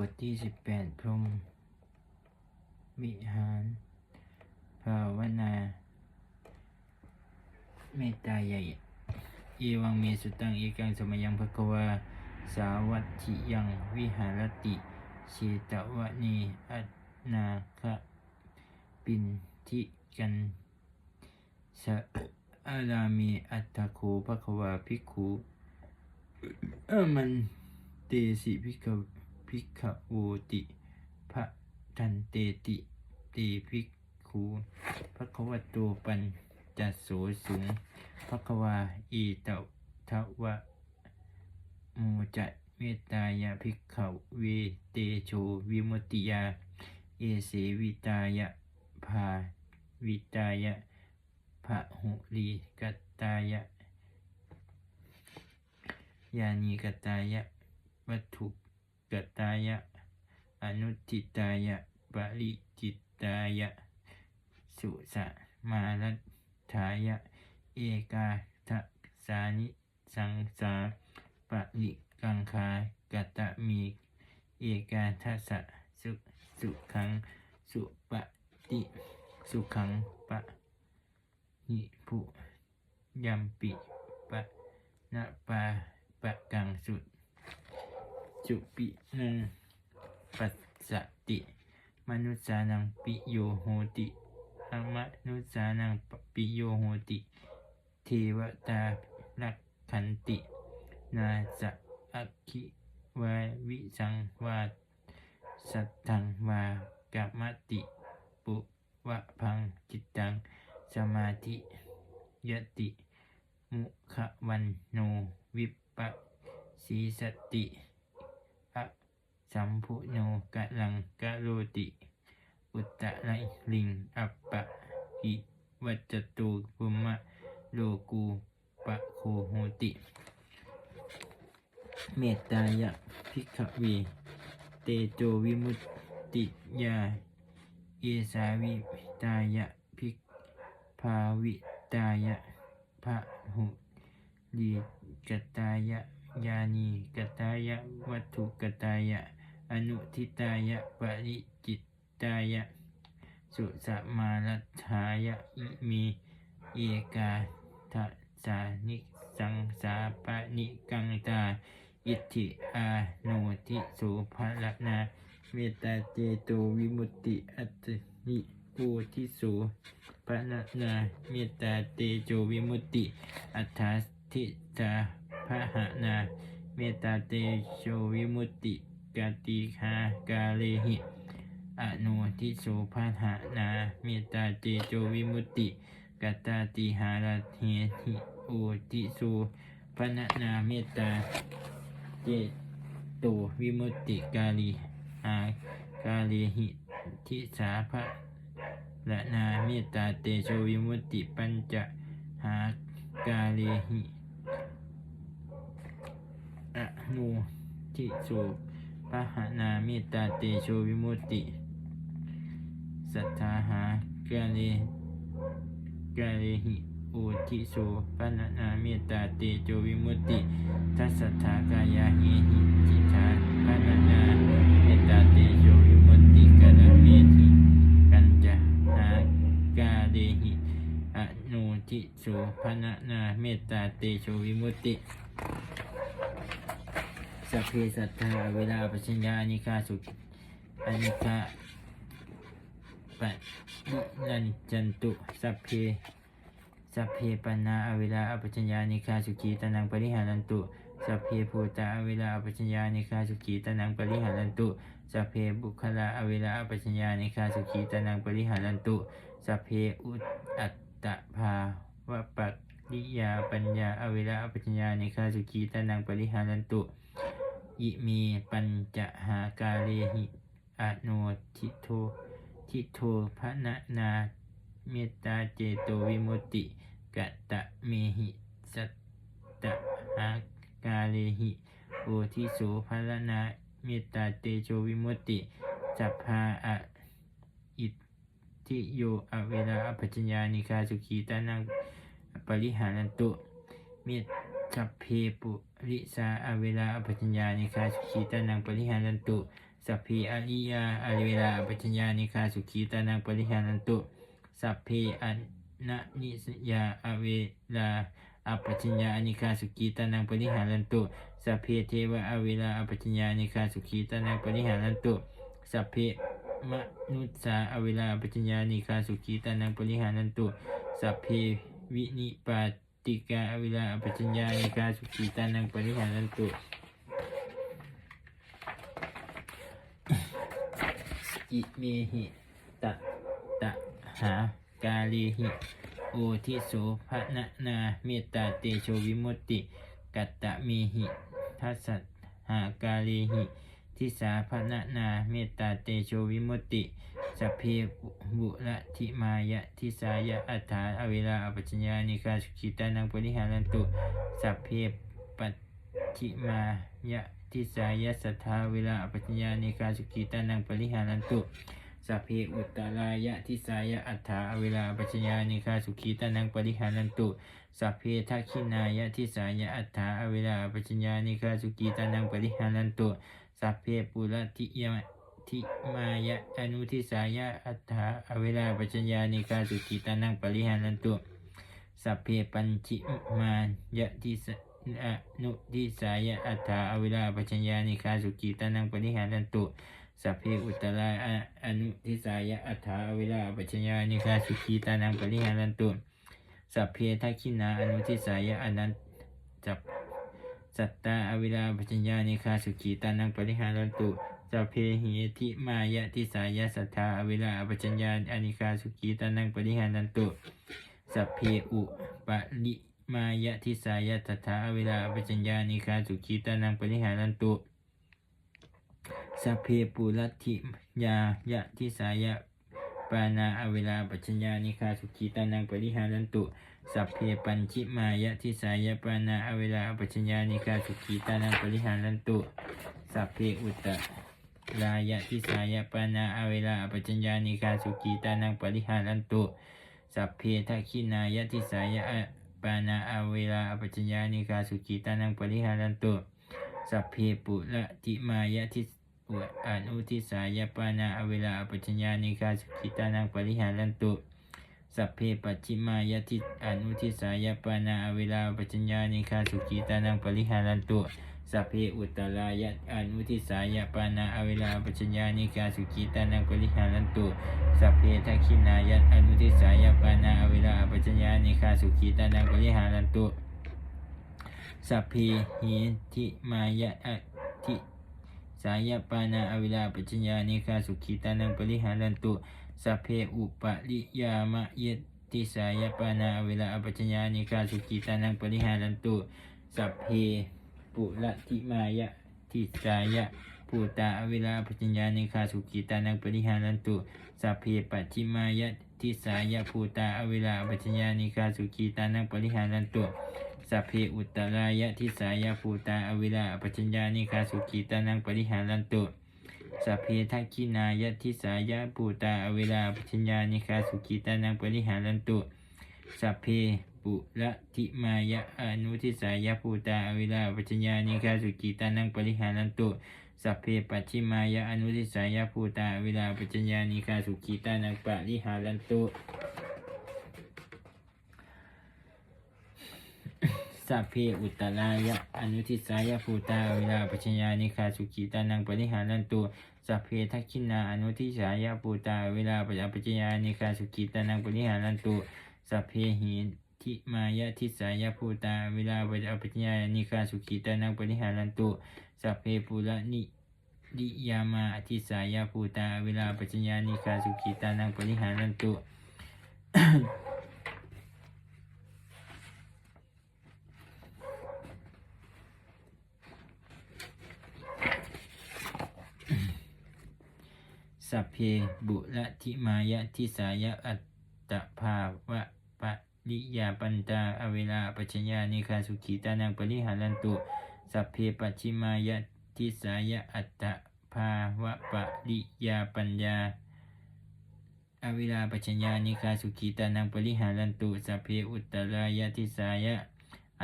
บทที่สิบแปดพรหมวิหาร ภาวนา เมตตาใหญ่ เอวังเมสุตังเอกังสมยังภควา สาวัตถิยังวิหารติเชตวะเนอัตนาคะปินทิกันสะอารามีอัตถโคภควาภิกขุเอมันเตสิภิกขว ภิกขโวติพระทันเตติเตภิกขุภควโตปัญจัสโสสุงภควาอีเตทวะโมจะเมตตายาภิกขเวเตโชวิมุติยา เอเสวิตายะภาวิตายะพระหุลีกัตตายะยานีกตายะวัตถุ กตายะ อนุทิตายะปริจิตตายะ สุสะมารัตถายะ เอกาทัสานิสังสาปริกังคากตะมี เอกาทัสสุสุขัง สุปติสุขังปะหิพุยัมปิปะนะปาปะกังสุ จุปินังปัสสติ มนุษานังปิโยโหติอมนุษานังปิโยโหติ เทวตาลักขันติ นาจะอักขิวาวิสังวาสัตถังวากามติปุวะพังจิตตัง สมาธิยติ มุขวันโนวิปปสีสติ สัมพุโนกะลังกะโรติ อุตตะไลลิง อัปปะหิวัจตุภุมะโลกูปะโคโหติ เมตตายะภิกขเว เตโจวิมุตติยา เอสาวิตายะภิกภาวิตายะพระหุลีกตายะยานีกตายะวัตถุกตายะ อนุทิตายะปริจิตตายะ สุสมารัฐายะอิมีเอกาทัสานิสังสาปะนิกังตา อิทธิอาโนทิโสภะนาเมตตาเจโตวิมุตติอัตติโอทิโสภะนาเมตตาเตโจวิมุตติอัฏฐาทิตาภะหนา เมตตาเตโชวิมุตติ กติคากาเลหิอโนทิโสภะหนาเมตตาเตโจวิมุตติกาตาติหาราเทหิโอทิโสภะนาเมตตาเจโตวิมุตติกาลีหากาลีหิทิสาภะละนาเมตตาเตโชวิมุตติปัญจหากาลีหิอะนูทิโส ปะหานาเมตตาเตโชวิมุตติ สัทธาหากาลีกาลีหิโอทิโสปะนะนาเมตตาเตโชวิมุตติ ทัสสทากายาหิหิจิตาปานานาเมตตาเตโชวิมุตติกาลเมธิกัญจหากาเดหิอนุทิโสภนะนาเมตตาเตโชวิมุตติ สัพเพสัทธาเวลาปัญญาอนิคาสุอนิคาปะนิรันจันตุสัพเพสัพเพปันนาอเวลาอปัญญานิคาสุขีตานังปริหารันตุสัพเพภูตาอเวลาอปัญญานิคาสุขีตานังปริหารันตุสัพเพบุคลาอเวลาอปัญญานิคาสุขีตานังปริหารันตุสัพเพอุตอัตตภาวะปักลิยาปัญญาอเวลาอปัญญานิคาสุขีตานังปริหารันตุ อิมีปัญจหากาเลหิอโนทิโททิโทภนะนาเมตตาเจโตวิมุตติกะตะเมหิสัตตะหากาเลหิโอทิโสภารนาเมตตาเตโชวิมุตติสัพพาอะอิทิโยอเวลาอปัจจญานิคาสุขีตานังปริหานันตุเมตสัพเพปุ ริสาอเวลาอปัจจญานิคาสุขีตานังปริหานันตุสัพเพอริยาอเวลาอปัจจญานิคาสุขีตานังปริหารันตุสัพเพอนะนิสยาอเวลาอปัจจญานิคาสุขีตานังปริหารันตุสัพเพเทวะอเวลาอปัจจญานิคาสุขีตานังปริหารันตุสัพเพมนุสสาอเวลาอปัจจญานิคาสุขีตานังปริหารันตุสัพเพวินิปา ติกาอเวลาอปัจจญานิคาสุขีตานังปริหารันตุอิเมหิตะตะหากาเลหิ โอทิโสภะนะนาเมตตาเตโชวิมุตติ กัตตะเมหิทัสสะหากาเลหิ ทิสาภะนะนาเมตตาเตโชวิมุตติ สัพเพบุระทิมายะทิสายะอัฏฐาอเวลาอปัจญานิกาสุขิตานังปริหารันตุสัพเพปัจิมายะทิสายะสัทธาเวลาอปัจญานิกาสุขิตานังปริหารันตุสัพเพอุตตรายะทิสายะอัฏฐาเวลาปัจญานิคาสุขีตานังปริหารันตุสัพเพทักขินายะทิสายะอัฏฐาเวลาปัจญานิคาสุขีตานังปริหารันตุสัพเพปุรติยม ทิมายะอนุทิสายะอัฏฐาเวลาปัจจญานิคาสุขีตานังปริหารันตุสัพเพปัญจิมายะทิสอนุทิสายะอัฏฐาเวลาปัจจญานิคาสุขีตานังปริหารันตุสัพเพอุตตรายะอนุทิสายะอัฏฐาเวลาปัจจญานิคาสุขีตานังปริหารันตุสัพเพทักขินาอนุทิสายะอนันจับสัตตาอเวลาปัจจญานิคาสุขีตานังปริหารันตุ สัพเพหิทิมายะทิสายะสัทธาเวลาปัจจญาอนิคาสุขีตานังปริหารันตุสัพเพอุปะลิมายะทิสายะสัทธาเวลาปัจจญานิคาสุขีตานังปริหารันตุสัพเพปุรัติยายะทิสายะปานาอเวลาปัจจญานิคาสุขีตานังปริหารันตุสัพเพปัญชิมายะทิสายะปานาอเวลาปัจจญานิคาสุขีตานังปริหารันตุสัพเพอุตต ลายะทิสายะปานาอเวลาปัจจญานิคาสุกีตานังปริหารันตุสัพเพทักขินายะทิสายะปานาอเวลาปัจจญานิคาสุกีตานังปริหารันตุสัพเพปุระติมายะทิอนุทิสายปานาอเวลาปัจจญานิคาสุกีตานังปริหารันตุ สัพเพปัจฉิมายทิอนุทิสายปานาอเวลาปัจญานิคาสุขิตานังปริหารันตุสัพเพอุตตรายะอนุทิสายปานาอเวลาปัจญานิคาสุขิตานังปริหารันตุสัพเพทักขินายะอนุทิสายปานาอเวลาปัจญานิคาสุขิตานังปริหารันตุสัพเพหิทิมายะอทิสายปานาอเวลาปัจญานิคาสุขีตานังปริหารันตุ สัพเพอุปริยามะเยติสายปานาอเวลาปัจจญานิคาสุขีตานังปริหารันตุสัพเพปุระติมายะทิสายะปูตาอเวลาปัจจญานิคาสุขีตานังปริหารันตุสัพเพปัจจิมายะทิสายะภูตาอเวลาปัจจญานิคาสุขีตานังปริหารันตุสัพเพอุตตรายะทิสายะภูตาอเวลาปัจจญานิคาสุขีตานังปริหารันตุ สัพเพทักขินายะทิสายภูตาอเวลาปัจจญานิคาสุขีตานังปริหารันตุสัพเพปุระติมายะอนุทิสายภูตาอเวลาปัจจญานิคาสุขีตานังปริหารันตุสัพเพปัจิมายะอนุทิสายภูตาอเวลาปัจจญานิคาสุขีตานังปริหารันตุ สัพเพอุตตรายะอนุทิสายภูตาเวลาปัจจญานิคาสุขีตานังปริหารันตุสัพเพทักขินาอนุทิสายภูตาเวลาปัจจญานิคาสุขีตานังปริหารันตุสัพเพหิทิมายะทิสายภูตาเวลาปัจจญานิคาสุขีตานังปริหารันตุสัพเพปุระนิดิยามาทิสายภูตาเวลาปัจจญานิคาสุขีตานังปริหารันตุ สัพเพบุระทิมายะทิสายะอัตตภาวะปะริยาปัญตาอเวลาปัจจญานิคาสุขีตานังปริหารันตุสัพเพปัจฉิมายะทิสายะอัตตภาวะปะริยาปัญญาอเวลาปัจจญานิคาสุขีตานังปริหารันตุสัพเพอุตตรายะทิสายะ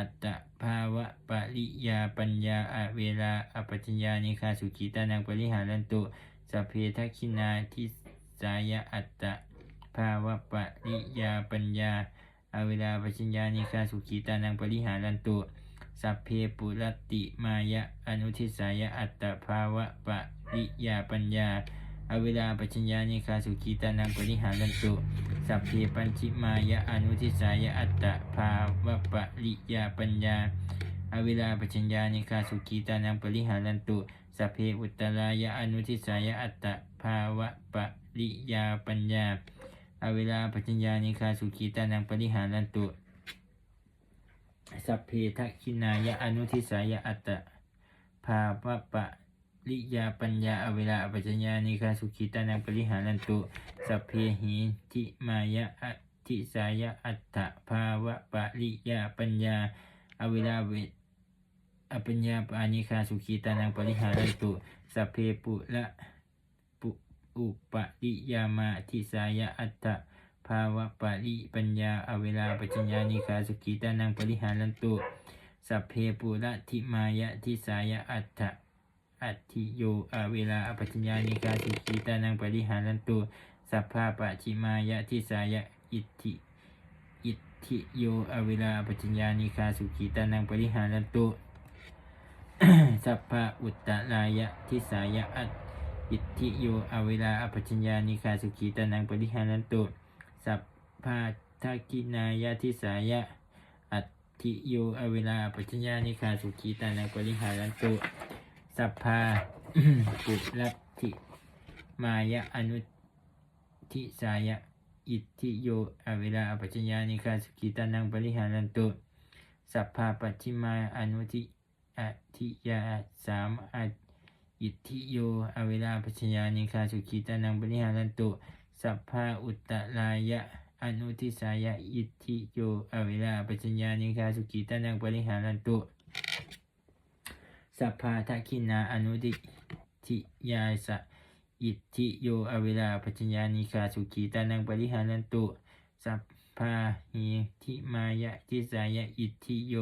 อัตตภาวะปริยาปัญญาอเวลาอปัจจญานิคาสุขีตานังปริหารันตุสัพเพทักขินาทิสายะอัตตภาวะปริยาปัญญาอเวลาปัจจญานิคาสุขีตานังปริหารันตุสัพเพปุรตติมายะอนุทิสายะอัตตภาวะปริยาปัญญา อเวลาปัจจญานิคาสุขีตานังปริหารันตุสัพเพปัญชิมายะอนุทิสายะอัตตภาวะปริยาปัญญาอเวลาปัญญานิคาสุขีตานังปริหารันตุสัพเพอุตตรายะอนุทิสายะอัตตภาวะปริยาปัญญาอเวลาปัญญานิคาสุขีตานังปริหารันตุสัพเพทักขินายะอนุทิสายะอัตตภาวะป ริยาปัญญาอเวลาปัญญานิคาสุขีตานังปริหารันตุสัพเพหิทิมายะอทิสายะอัตถภาวะปริยาปัญญาอเวลาเวอปัญญาปานิคาสุขีตานังปริหารันตุสัพเพปุละปุอุปริยามาทิสายะอัตถภาวะปริปัญญาอเวลาปัจจญานิคาสุขีตานังปริหารันตุสัพเพปุระทิมายะทิสายะอัตถ อัติโยอเวลาอปัจจญานิกาสุขีตานังปริหารันตุสัพพาปะชิมายะทิสายะอิทธิอิทธิโยอเวลาปัจจญานิคาสุขีตานังปริหารันตุสัพพะอุตตรายะทิสายะอัตอิทธิโยอเวลาอปัจจญานิคาสุขีตานังปริหารันตุสัพพะทักินายะทิสายะอัติโยอเวลาอปัจจญานิคาสุขีตานังปริหารันตุ สัพพาปุรัตถิมายะอนุทิสายะอิทธิโยอเวลาอปัจจญานิคาสุขีตานังปริหารันตุสัพพาปัจฉิมาอนุทิอธิยาสามออิทธิโยอเวลาปัจจญานิคาสุขีตานังปริหารันตุสัพพาอุตตรายะอนุทิสายะอิทธิโยอเวลาปัจจญานิคาสุขีตานังปริหารันตุ สัพพาทักขินาอนุดิทิยาสะอิทธิโยอเวลาปัจจญานิคาสุขีตานังปริหารันตุสัพพาหิทิมายะทิสายะอิทธิโย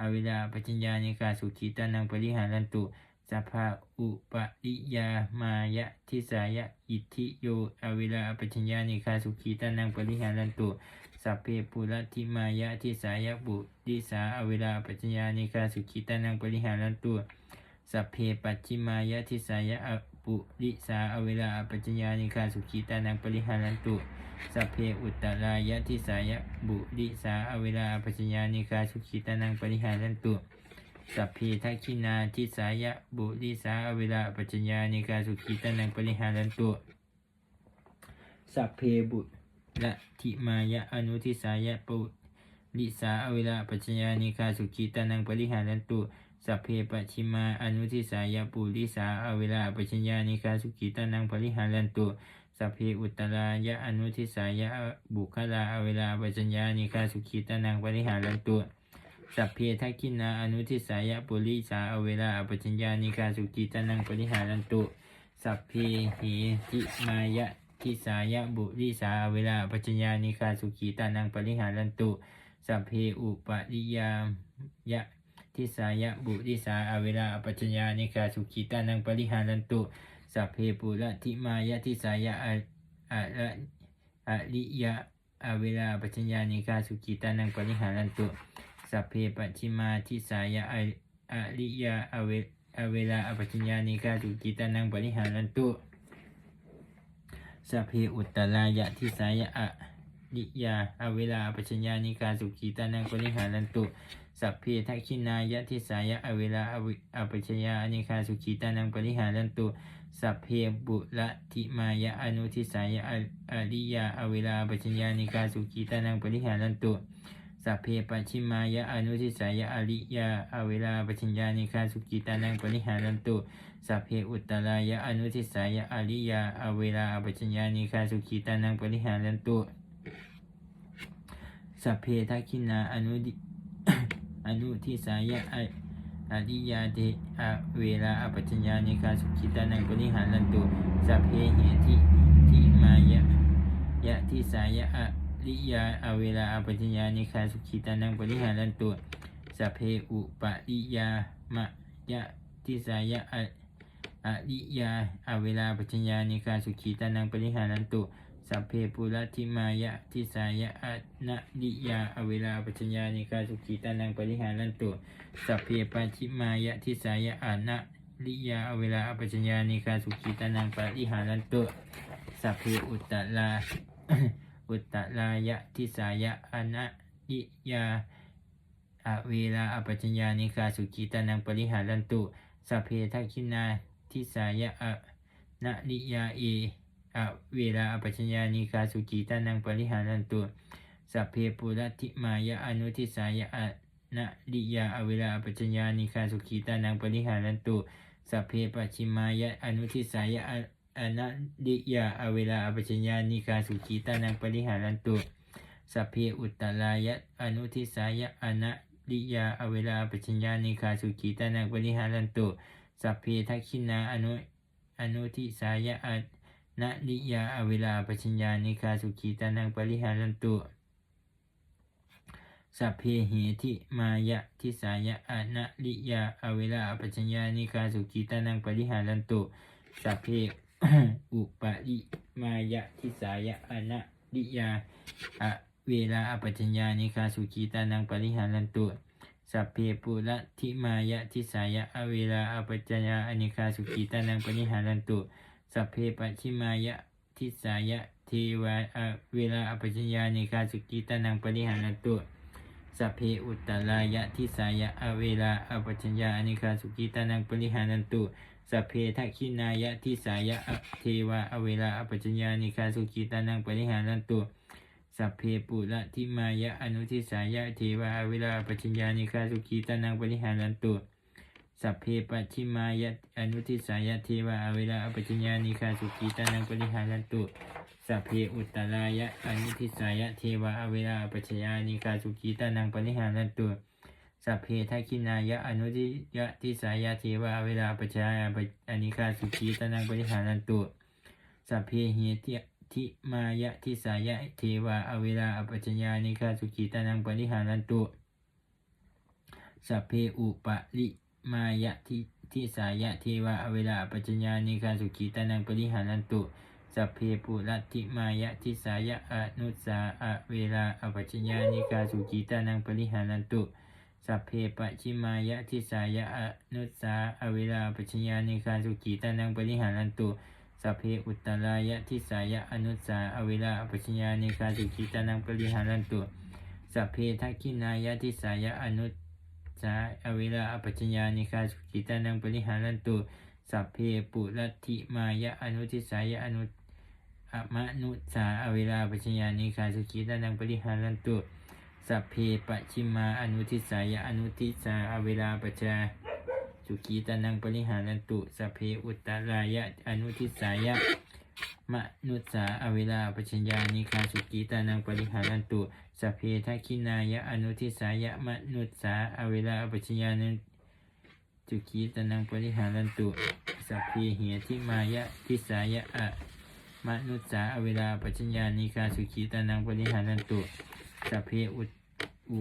อเวลาปัจจญานิคาสุขีตานังปริหารันตุสัพพาอุปริยามายะทิสายะอิทธิโยอเวลาปัจจญานิคาสุขีตานังปริหารันตุสัพเพปุระทิมายะทิสายะบุ ริสาอเวลาปัจจญานิคาสุขีตานังปริหารันตุสัพเพปัจฉิมายะทิสายะอปุริสาอเวลาปัจจญานิคาสุขีตานังปริหารันตุสัพเพอุตตรายะทิสายะบุริสาอเวลาปัจจญานิคาสุขีตานังปริหารันตุสัพเพทักขินาทิสายะบุริสาอเวลาปัจจญานิกาสุขีตานังปริหารันตุสัพเพบุระทิมายะอนุทิสายะปุ ริสาอเวลาปัจจญานิกาสุขีตานังปริหารันตุสัพเพปชิมาอนุทิสายะปุริสาอเวลาปัจจญานิกาสุขีตานังปริหารันตุสัพเพอุตตรายะอนุทิสายะบุคลาอเวลาปัจจญานิกาสุขีตานังปริหารันตุสัพเพทักขินาอนุทิสายะปุริสาอเวลาปัจจญานิกาสุขีตานังปริหารันตุสัพเพหิทิมายะทิสายะบุริสาอเวลาปัจจญานิกาสุขีตานังปริหารันตุ สัพเพอุปริยามยะทิสายะบุริสาอเวลาอปัจญานิกาสุขีตานังปริหารันตุสัพเพปุระทิมายะทิสายะอะอะระอะริยะอเวลาอปัจญานิกาสุขีตานังปริหารันตุสัพเพปัจิมาทิสายะอะอะริยะอเวอเวลาอปัจญานิกาสุขีตานังปริหารันตุสัพเพอุตตรายะทิสายะอะ ริยาอเวลาอปัจจญานิการสุขีตานังปริหารันตุ สัพเพทักขินายะทิสายะอเวลาอวิอปัจจญานิกาสุขีตานังปริหารันตุสัพเพบุระทิมายะอนุทิสายะอริยาอเวลาอปัจจญานิการสุขีตานังปริหารันตุสัพเพปัจฉิมายะอนุทิสายะอริยาอเวลาปัจจญานิคาสุกิตานังปริหารันตุสัพเพอุตตรายะอนุทิสายะอริยาอเวลาปัจจญานิคาสุกิตานังปริหารันตุ สัพเพทักขินาอนุดิอนุทิสายะออริยาเดอเวลาอปัจจญาในิคาสุกิตานังปริหารันตุสัพเพเหติทิมายะยะทิสายะอริยาอเวลาอปัจจญาในิคาสุขีตานังปริหารันตุสัพเพอุปะริยามะยะทิสายะอะอริยาอเวลาปัจจญาในการสุขีตานังปริหารันตุ สัพเพปุระทิมายะทิสายะอะนะริยาอเวลาปัจจญานิกาสุขีตานังปริหารันตุสัพเพปัจฉิมายะทิสายะอะนะริยาอเวลาปัจจญานิกาสุขีตานังปริหารันตุสัพเพอุตตลาอุตตลายะทิสายะอะนะริยาอเวลาอปัจจญานิกาสุขีตานังปริหารันตุสัพเพทักขินาทิสายะอะนะนิยาเอ อเวลาอปัจจญานิกาสุขีตานังปริหารันตุสัพเพปุระทิมายะอนุทิสายะอนะลิยาอเวลาอปัจจญานิกาสุขีตานังปริหารันตุสัพเพปัจฉิมายะอนุทิสายะอะอนะลิยาอเวลาอปัจจญานิกาสุขีตานังปริหารันตุสัพเพอุตตรายะอนุทิสายะอนะลิยาอเวลาปัจจญานิกาสุขีตานังปริหารันตุสัพเพทักขินาอนุอนุทิสายะอะ นะลิยาอเวลาปัจจญานิกาสุขีตานังปริหารันตุสัพเพเหติมายะทิสายะอนะลิยาอเวลาปัจจญานิกาสุขีตานังปริหารันตุสัพเพอุปะริมายะทิสายะอนะลิยาอเวลาปัจจญานิกาสุขีตานังปริหารันตุสัพเพปุระทิมายะทิสายะอเวลาอปัจจญาอนิกาสุขีตานังปริหารันตุ สัพเพปัจฉิมายะทิสายะเทวาอเวลาอปัจจญานิกาสุขีตานังปริหารตุสัพเพอุตตรายะทิสายะอเวลาอปัจจญาอนิกาสุขีตานังปริหารตุสัพเพทักขินายะทิสายะเทวาอเวลาอปัจจญานิกาสุขีตานังปริหารตุสัพเพปุระทิมายะอนุทิสายะเทวาอเวลาอปัจจญานิกาสุขีตานังปริหารตุ สัพเพปัจฉิมายะอนุทิสายะเทวาอเวลาอปัจจญานิกาสุขีตานังปริหารันตุสัพเพอุตตรายะอนุทิสายะเทวาอเวลาอปัจจญานิกาสุขีตานังปริหารันตุสัพเพทักขินายะอนุทิยะทิสายะเทวาอเวลาอปัจจญาอนิกาสุขีตานังปริหารันตุสัพเพเหติทิมายะทิสายะเทวาอเวลาอปัจจญานิกาสุขีตานังปริหารันตุสัพเพอุปริ มายะทิทิสายะเทวาอเวลาปัจญานิการสุขีตานังปริหารันตุสัพเพปุระทิมายะทิสายะอนุสาอเวลาอปัจญานิกาสุขีตานังปริหารันตุสัพเพปัจฉิมายะทิสายะอนุสาอเวลาปัจญานิกาสุขีตานังปริหารันตุสัพเพอุตตรายะทิสายะอนุสาอเวลาปัจจญานิกาสุขีตานังปริหารันตุสัพเพทักขินายะทิสายะอนุ สาอเวลาปัจจญานิกาสุขีตานังปริหารันตุสัพเพปุรัติมายะอนุทิสายะอนุอมนุสาอเวลาปัจญานิกาสุขีตานังปริหารันตุสัพเพปัจฉิมาอนุทิสายะอนุทิสาอเวลาปัจจาสุขีตานังปริหารันตุสัพเพอุตตรายะอนุทิสายะ มนุสาอเวลาปัจจญานิกาสุขีตานังปริหารันตุสัพเพทักขินายะอนุทิสายะมนุสาอเวลาปัจจญานิสุขีตานังปริหารันตุสัพเพเหติมายะทิสายะอะมนุสาอเวลาปัจจญานิกาสุขีตานังปริหารันตุสัพเพอุตอุ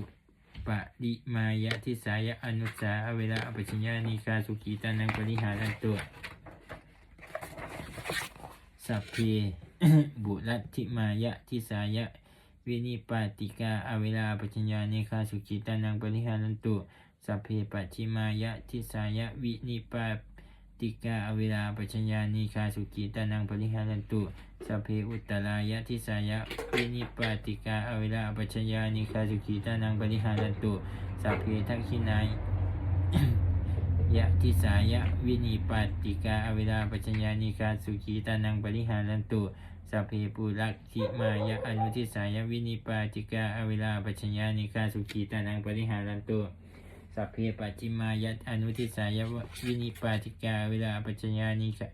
ปริมายะทิสายะอนุสาอเวลาปัจจญานิกาสุขีตานังปริหารันตุ สัพเพ บุรัติมายะทิสายะ วินิปาติกาอเวลาปัจจญาเนคาสุขีตานังปริหารันตุสัพเพปัจฉิมายะทิสายะวินิปาติกาอเวลาปัจจญานิคาสุขีตานังปริหารันตุสัพเพอุตตรายะทิสายะวินิปาติกาอเวลาปัจจญานิคาสุขีตานังปริหารันตุสัพเพทักขินาย ยะทิสายะวินิปาติกาอเวลาปัจจญานิกาสุขีตานังปริหารันตุสัพเพปุรักขิมายะอนุทิสายะวินิปาติกาอเวลาปัจจญานิกาสุขีตานังปริหารันตุสัพเพปัจจิมายะอนุทิสายะวินิปาติกาเวลาปัจจญานิกา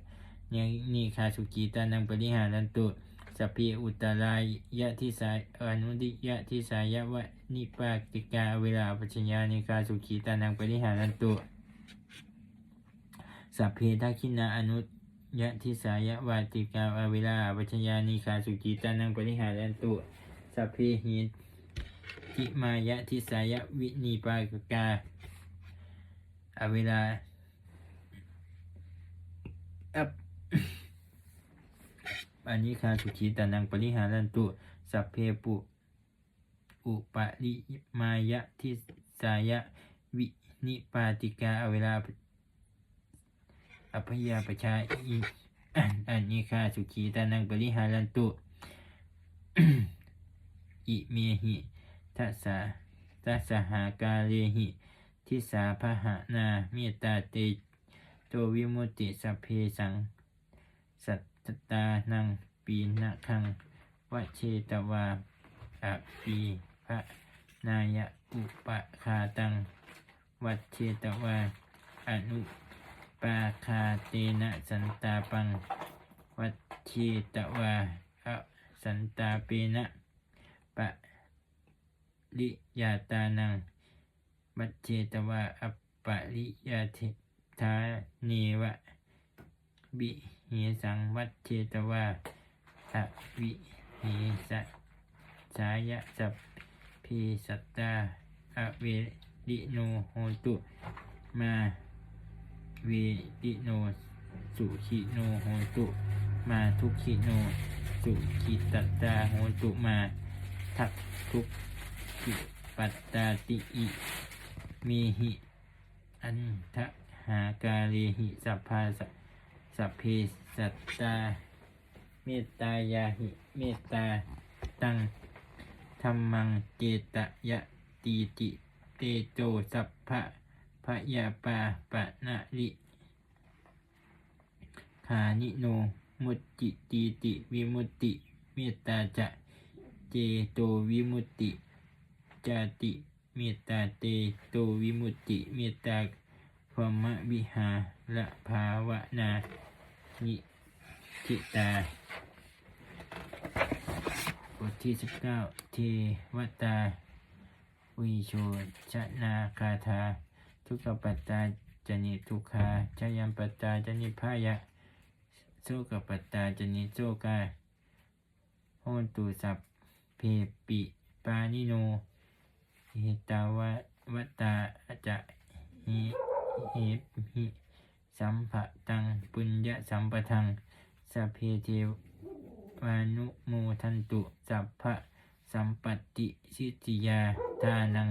นิคาสุขีตานังปริหารันตุสัพเพอุตตรายะทิสายอนุทิยะทิสายะวะนิปาติกาเวลาปัจจญานิกาสุขีตานังปริหารันตุ สัพเพทักขินาอนุยะทิสายะวาติกาอเวลาปัจจญานิคาสุขีตานังปริหารันตุสัพเพหิททิมายะทิสายะวินีปากกาอเวลาอับอันนี้คาสุขีตานังปริหารันตุสัพเพปุอุปริมายะทิสายะวินิปาติกาอเวลา อภยาปชาอิอันนี้คาสุขีตานังปริหารันตุ อิเมหิทัสสะทัสหากาเลหิทิสาพหานาเมตตาเตโตวิมุติสัพเพสัง สัตตานังปีนะคังวเชตวาอะปีพระนายอุปคาตัง วัดเชตวาอนุ ปาคาเตนะสันตาปัง วัดเชตวาอะสันตาเปนะปะริยาตานังวัดเชตวาอัปปะริยาเทธาเนวะวิเหสังวัดเชตวาทะวิเหสะสายะสัพพีสัตตาอเวดิโนโหตุมา เวดิโน สุขิโนโหตุมาทุกขิโน สุขิตัตตาโหตุมาทักทุกขิปัตตาติอิมีหิอันทะหากาเลหิสัพพาสัพเพสัตตาเมตตายาหิเมตตาตังธรรมังเจตยะตีติเตโตสัพพะ พยาปาปะนะริขานิโน มุตติตีติวิมุตติเมตตาจะเจโตวิมุตติจาติเมตตาเตโตวิมุตติเมตตาพรหมวิหาละภาวนานิทิตาบทที่สิบเก้าเทวตาวิโชชนาคาถา ทุกขปัตตาจนิทุกขาชยัมปัตตาจนิพายะโสกปัตตาจนิโสกาโหนตุสัพเพปิปานิโนหิตาวะวัตตาจะหิหิหิสัมภะตังปุญญสัมปทังสัพเพเทวานุโมทันตุสัพพะสัมปติสิทธิยาทานัง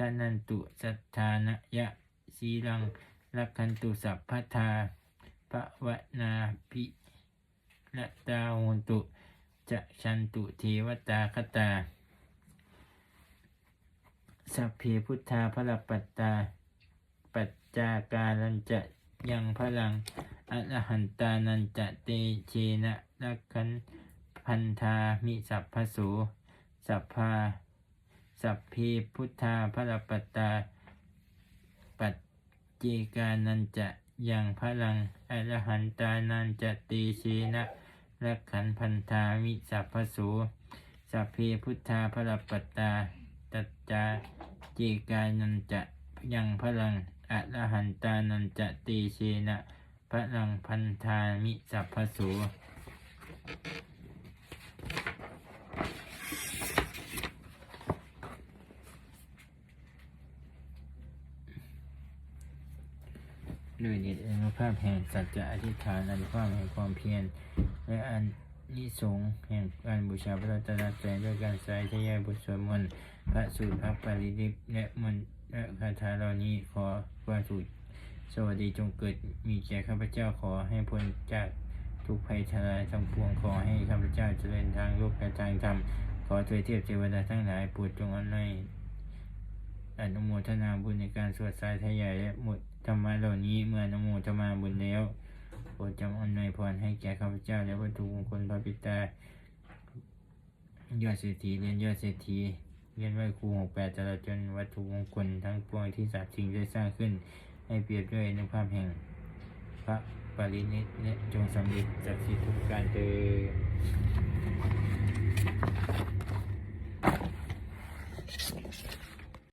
ทานันตุสัทธานะยะสีลังลักขันตุสัพพทาภวนาภิละตาโหนตุจะชันตุเทวตาคตา สัพเพพุทธาพระปัตตา ปัจจากาลันจะยังพลังอรหันตานันจะเตเชนะลักขันพันธามิสัพพโสสัพพา สัพเพพุทธาพระปตตาปัจเจกานันจะยังพลังอรหันตานันจะตเชนะลักขันพันธามิสัพพโสสัพเพพุทธาพระปตตาตัจจาเจกานันจะยังพลังอรหันตานันจะตเชนะพลังพันธามิสัพพโส ด้วยเดชอนุภาพแห่งสัจจะอธิษฐานอนุภาพแห่งความเพียรและอันนิสงแห่งการบูชาพระรัตนตรัยด้วยการสายทยายบทสวดมนต์พระสูตรพระปริลิปและมนต์และคาถาเหล่านี้ขอความสุขสวัสดีจงเกิดมีแก่ข้าพเจ้าขอให้พ้นจากทุกภัยทลายทั้งปวงขอให้ข้าพเจ้าเจริญทางโลกและทางธรรมขอเทวยเทียบเทวดาทั้งหลายโปรดจงอำนวยอนุโมทนาบุญในการสวดสายทยายและหมด รรมะเหล่านี้เมื่อนโมทนาบุญแล้วโปรดจำอำนวยพรให้แก่ข้าพเจ้า และวัตถุมงคลพระปิตายอดเศรษฐีเรียนยอดเศรษฐีเรียนไหวครูหกแปดตลอดจนวัตถุมงคลทั้งปวงที่สัตว์สิ่งได้สร้างขึ้น ให้เปรียบด้วยอนุภาพแห่ง พระปรินิตและจงสำเร็จจากสิทุกการเจอ